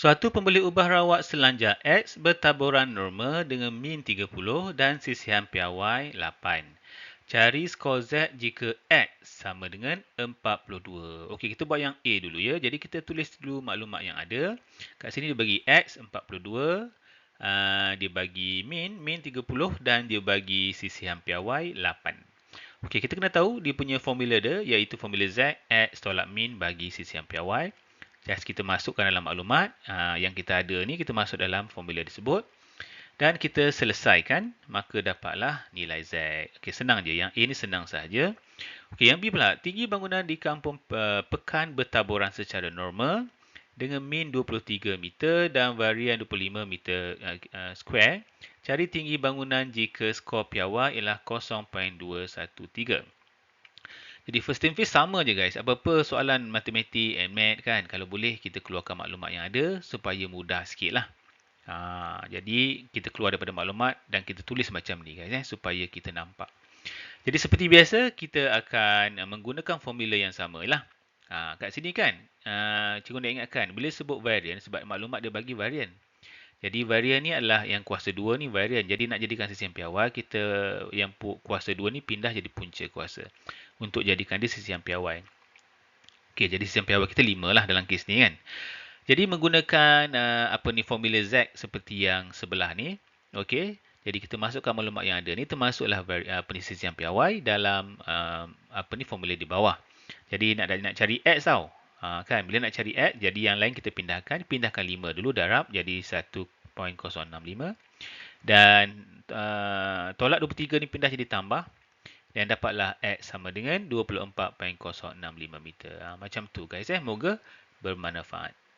Suatu pembeli ubah rawak selanjar X bertaburan normal dengan min 30 dan sisihan piawai 8. Cari skor Z jika X sama dengan 42. Okey, kita buat yang A dulu ya. Jadi kita tulis dulu maklumat yang ada. Kat sini dia bagi X 42. Uh, dia bagi min, min 30 dan dia bagi sisihan piawai 8. Okey, kita kena tahu dia punya formula dia iaitu formula Z X tolak min bagi sisihan piawai. Just kita masukkan dalam maklumat uh, yang kita ada ni, kita masuk dalam formula tersebut. Dan kita selesaikan, maka dapatlah nilai Z. Okey, senang je. Yang A ni senang sahaja. Okey, yang B pula. Tinggi bangunan di kampung uh, Pekan bertaburan secara normal dengan min 23 meter dan varian 25 meter uh, uh, square. Cari tinggi bangunan jika skor piawai ialah 0.213. Jadi first thing first sama je guys. Apa-apa soalan matematik and math kan. Kalau boleh kita keluarkan maklumat yang ada supaya mudah sikit lah. Ha, jadi kita keluar daripada maklumat dan kita tulis macam ni guys. Eh, supaya kita nampak. Jadi seperti biasa kita akan menggunakan formula yang sama lah. Ha, kat sini kan. Uh, cikgu nak ingatkan. Bila sebut varian sebab maklumat dia bagi varian. Jadi varian ni adalah yang kuasa 2 ni varian. Jadi nak jadikan sisi yang piawai, kita yang kuasa 2 ni pindah jadi punca kuasa. Untuk jadikan dia sisi yang piawai. Okey, jadi sisi yang piawai kita 5 lah dalam kes ni kan. Jadi menggunakan uh, apa ni formula Z seperti yang sebelah ni. Okey, jadi kita masukkan maklumat yang ada ni termasuklah uh, apa ni sisi yang piawai dalam uh, apa ni formula di bawah. Jadi nak nak cari X tau. Ha, kan? Bila nak cari X jadi yang lain kita pindahkan. Pindahkan 5 dulu darab jadi 1.065 dan uh, tolak 23 ni pindah jadi tambah. Dan dapatlah X sama dengan 24.065 meter. Ha, macam tu guys eh? Moga bermanfaat